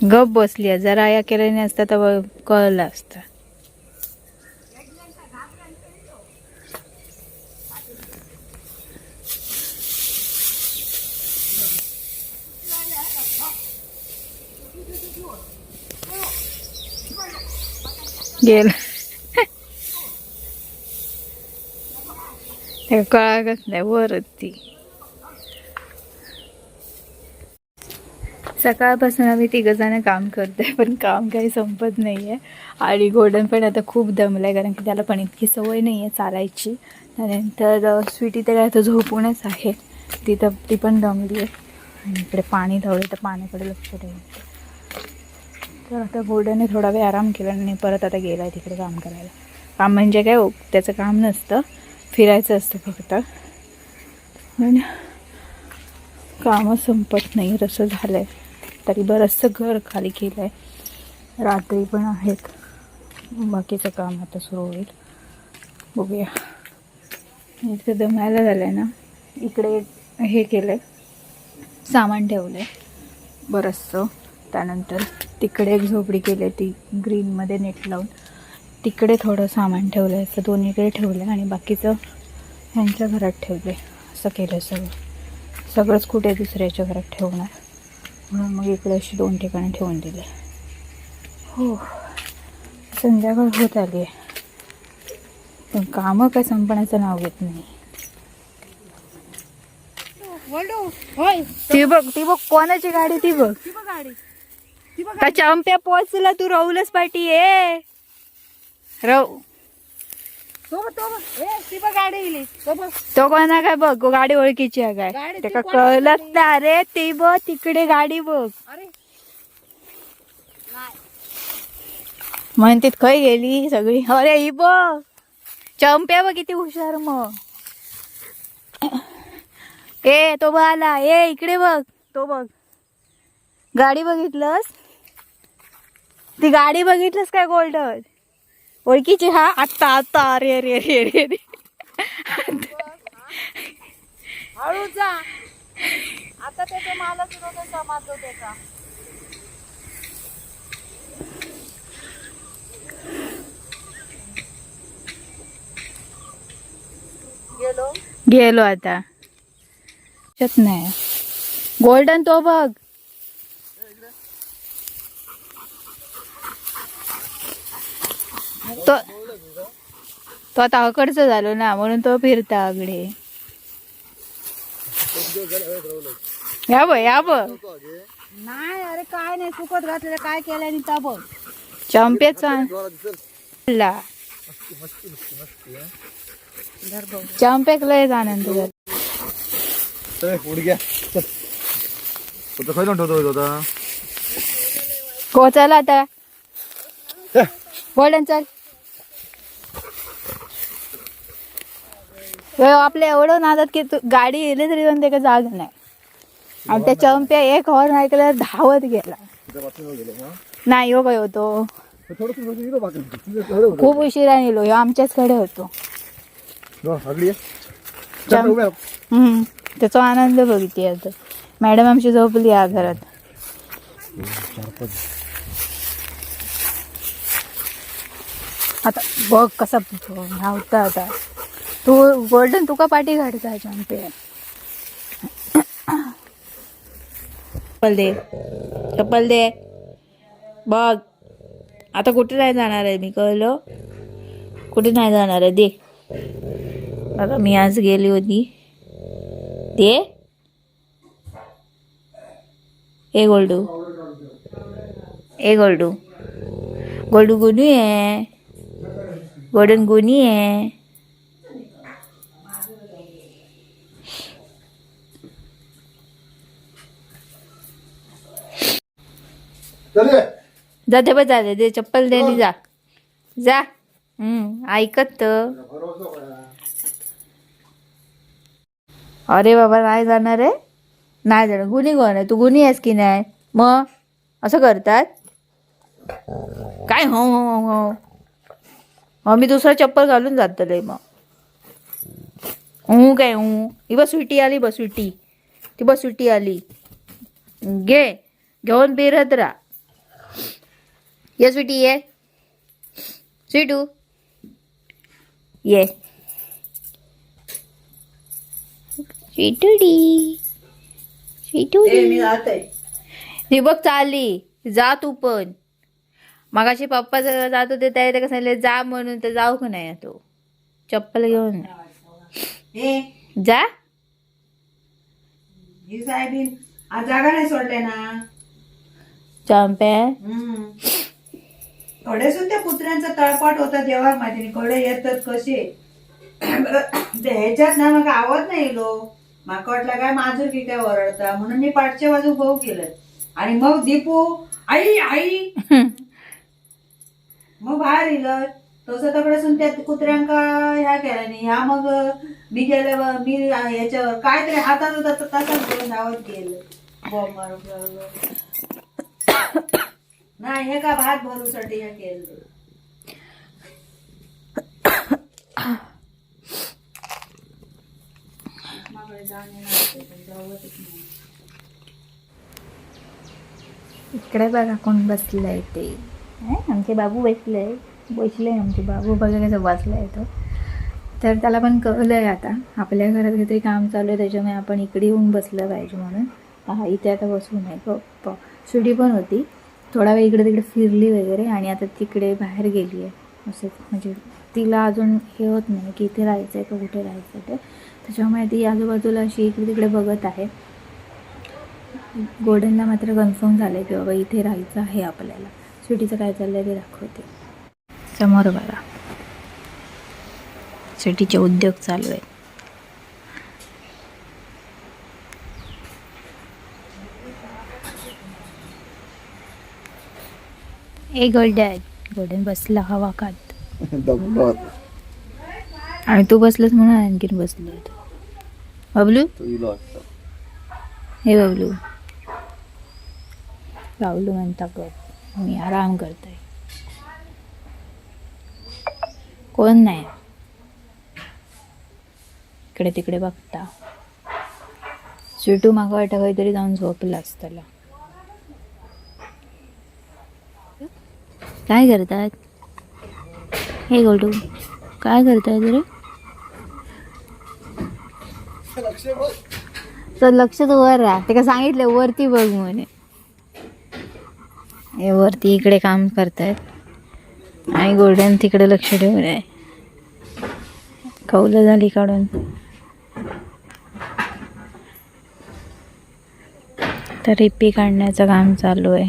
गप बसली आहे. जरा या केल्याने असता तर कळलं असतं. गेल. कळागच नाही वरच सकाळपासून आम्ही तिघंजणं काम करतोय पण काम काही संपत नाही आहे आणि गोल्डन पण आता खूप दमलं आहे कारण की त्याला पण इतकी सवय नाही आहे चालायची. त्यानंतर स्वीटी तर काय आता झोपूनच आहे. तिथं ती पण दमली आहे आणि इकडे पाणी धावलं तर पाण्याकडे लक्ष द्यायचं तर आता गोल्डनने थोडा वेळ आराम केला आणि परत आता गेला आहे तिकडे काम करायला. काम म्हणजे काय त्याचं काम नसतं. फिरायचं असतं फक्त. पण कामं संपत नाही तसं झालं आहे तरी बरंचसं घर खाली केलं आहे रात्री पण आहेत. बाकीचं काम आता सुरू होईल. बघूया. इथं दमायला झालं आहे ना? इकडे हे केलं आहे सामान ठेवलं आहे बरंचसं त्यानंतर तिकडे एक झोपडी केली आहे ती ग्रीनमध्ये नेट लावून. तिकडे थोडं सामान ठेवलं आहे असं दोन्हीकडे ठेवलं आहे आणि बाकीचं ह्यांच्या घरात ठेवलं आहे असं केलं आहे सगळं. सगळंच कुठे दुसऱ्याच्या घरात ठेवणार? म्हणून मग इकडे अशी दोन ठिकाणी ठेवून दिले. हो संध्याकाळ होत आली आहे. पण कामं काय संपण्याचं नाव घेत नाही. ती बघ ती बघ कोणाची गाडी ती बघ. गाडी. का चंप्या पोचला तू राहुलच पाठी ये राहू. तो बघ तो बघ ए ती बघ गाडी गेली तो बघ. तो कोणा काय बघ गाडी ओळखीची आहे काय? गाडी ती कळलंच ना अरे ती बघ तिकडे गाडी बघ. अरे. नाही. म्हणते खय गेली सगळी. अरे ही बघ. चंप्या बघ किती हुशार मग. ए तो बघ आला. ए इकडे बघ. तो बघ. गाडी बघितलंस? ती गाडी बघितलंस काय गोल्डन? ओळखीची हा? आत्ता आत्ता. अरे अरे अरे अरे अरे. हळू जा. आता त्याचा मालच त्याचा गेलो. गेलो आता. शत नाही. गोल्डन तो बघ. तो तो आता अकडचं झालो ना म्हणून तो फिरता आगडे. या बघ या बघ. नाही अरे काय नाही चुकत घातलेलं काय केलं आणि ता बघ. चंपेचा चंपेक लयच आनंद झाला. हो चला. आता. गोल्डन चल. आपल्या एवढं नादात की तू गाडी येली तरी पण त्याला जाग नाही. आणि त्या चंप्या एक हॉर्न ऐकल्यावर धावत गेला. नाही हो काय होतो खूप उशिरा नेलो ह्यो आमच्याचकडे होतो. हम्म त्याचा आनंद बघितली आता. मॅडम आमची झोपली या घरात. आता बघ कसा धावता आता. तू गोल्डन तुका पाठी काढता चंपे चप्पल दे. चप्पल दे. बघ. आता कुठे नाही जाणार आहे मी कळलं? कुठे नाही जाणार आहे? दे. बघा मी आज गेली होती. दे. ए गोल्डू. ए गोल्डू. गोल्डू गुनी आहे. गोल्डन गुनी आहे. चल ये. जा ते बघ जा दे चप्पल दे आणि जा. जा. हम्म ऐकत अरे बाबा नाही जाणार आहे नाही जाणार. गुन्ही कोण आहे? तू गुन्ही आहेस की नाही? मग असं करतात? काय? हो हो हो हो. मग मी दुसरा चप्पल घालून जातले मग हू काय हू ही बस सुटी आली बस सुटी ती बस सुटी आली. घे. घेऊन फिरत राहा. ये स्वीटी ये स्वीटू ये स्वीटुडी स्वीटुडी ती बघ चालली. जा तू पण. मगाशी पप्पा जात होते त्याला कसं सांगितलं जा म्हणून तर जाऊ का नाही तो? चप्पल घेऊन. जा. जागा नाही सोडले ना. थोडे सुद्धा कुत्र्यांचा तळपाट होता देवा माहिती कडे येतात कसे ह्याच्यात ना मग आवाज नाही लो माका वाटलं काय माझं की काय ओरडता म्हणून मी पाठच्या बाजू भाऊ केलं आणि मग दीपू आई आई मग बाहेर इलं तसं तकडेसून त्या कुत्र्यांका ह्या केल्या नाही ह्या मग मी गेल्यावर मी ह्याच्यावर काय तरी हातात होता तसाच घेऊन धावत गेलं बॉम्ब मारून. नाही हे का भात भरूसाठी हे केलं जाणे नाही, पण जावतच नाही. इकडे बघा कोण बसलंय ते. आमचे बाबू बसले. बसले आमचे बाबू बघा कसं बसलाय तो. तर त्याला पण कळलंय आता. आपल्या घरात काहीतरी काम चालू आहे त्याच्यामुळे आपण इकडे येऊन बसलं पाहिजे म्हणून. हा इथे आता बसू नये पप्पा सुटी पण होती. थोडा वेळ इकडे तिकडे फिरली वगैरे आणि आता तिकडे बाहेर गेली आहे. असं म्हणजे तिला अजून हे होत नाही की इथे राहायचं आहे का कुठे राहायचं आहे ते. त्याच्यामुळे ती आजूबाजूला अशी इकडे तिकडे बघत आहे. गोल्डनला मात्र कन्फर्म झालं आहे की बाबा इथे राहायचं आहे आपल्याला. स्वीटीचं काय चाललं आहे ते दाखवते. समोर बघा. सिटीचे उद्योग चालू आहेत. ए गोल्डन गोल्डन बसला हवा खात दमलो आता. आणि तू बसलंस म्हणून आणखीन बसलो बबलू? तो इलो वाटतं. हे बबलू. बाबलू म्हणता कर मी आराम करतोय. कोण नाही. इकडे तिकडे बघता. स्वीटू मागं वाटा काहीतरी जाऊन झोपलाच त्याला काय करतात? हे गोटू काय करतायत रे तर लक्ष तू वर राहा. ते का सांगितलं वरती बघ म्हणे. हे वरती इकडे काम करतायत. आणि गोल्डन तिकडे लक्ष ठेवून आहे कौलं झाली काढून. तर रिपी काढण्याचं काम चालू आहे.